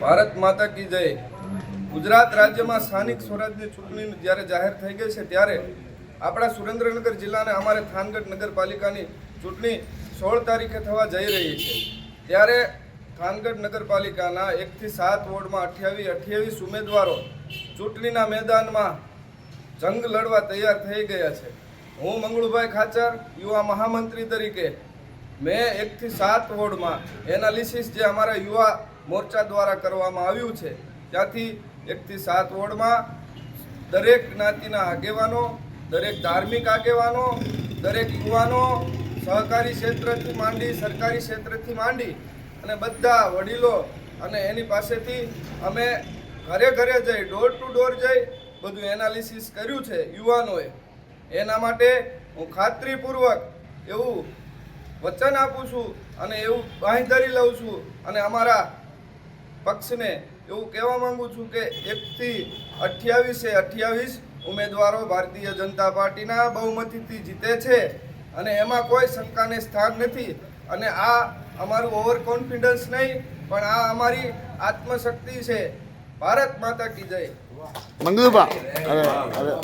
ભારત માતા કી જય. ગુજરાત રાજ્યમાં સ્થાનિક સ્વરાજની ચૂંટણી જ્યારે જાહેર થઈ ગઈ છે ત્યારે આપણા સુરેન્દ્રનગર જિલ્લાને અમારે થાનગઢ નગરપાલિકાની ચૂંટણી સોળ તારીખે થવા જઈ રહી છે. ત્યારે થાનગઢ નગરપાલિકાના એકથી સાત વોર્ડમાં અઠ્યાવીસ અઠ્યાવીસ ઉમેદવારો ચૂંટણીના મેદાનમાં જંગ લડવા તૈયાર થઈ ગયા છે. હું મંગળુભાઈ ખાચર, યુવા મહામંત્રી તરીકે મેં એકથી સાત વોર્ડમાં એનાલિસિસ જે અમારા યુવા મોરચા દ્વારા કરવામાં આવ્યું છે, ત્યાંથી એકથી સાત વોર્ડમાં દરેક જ્ઞાતિના આગેવાનો, દરેક ધાર્મિક આગેવાનો, દરેક યુવાનો સહકારી ક્ષેત્રથી માંડી, સરકારી ક્ષેત્રથી માંડી અને બધા વડીલો અને એની પાસેથી અમે ઘરે ઘરે જઈ ડોર ટુ ડોર જઈ બધું એનાલિસિસ કર્યું છે યુવાનોએ. એના માટે હું ખાતરીપૂર્વક એવું વચન આપું છું અને એવું બાંધરી લઉં છું અને અમારા પક્ષને એવું કહેવા માંગુ છું કે એકથી અઠ્યાવીસે અઠ્યાવીસ ઉમેદવારો ભારતીય જનતા પાર્ટીના બહુમતીથી જીતે છે અને એમાં કોઈ શંકાને સ્થાન નથી અને આ અમારું ઓવર કોન્ફિડન્સ નહીં, પણ આ અમારી આત્મશક્તિ છે. ભારત માતા કી જય. અરે.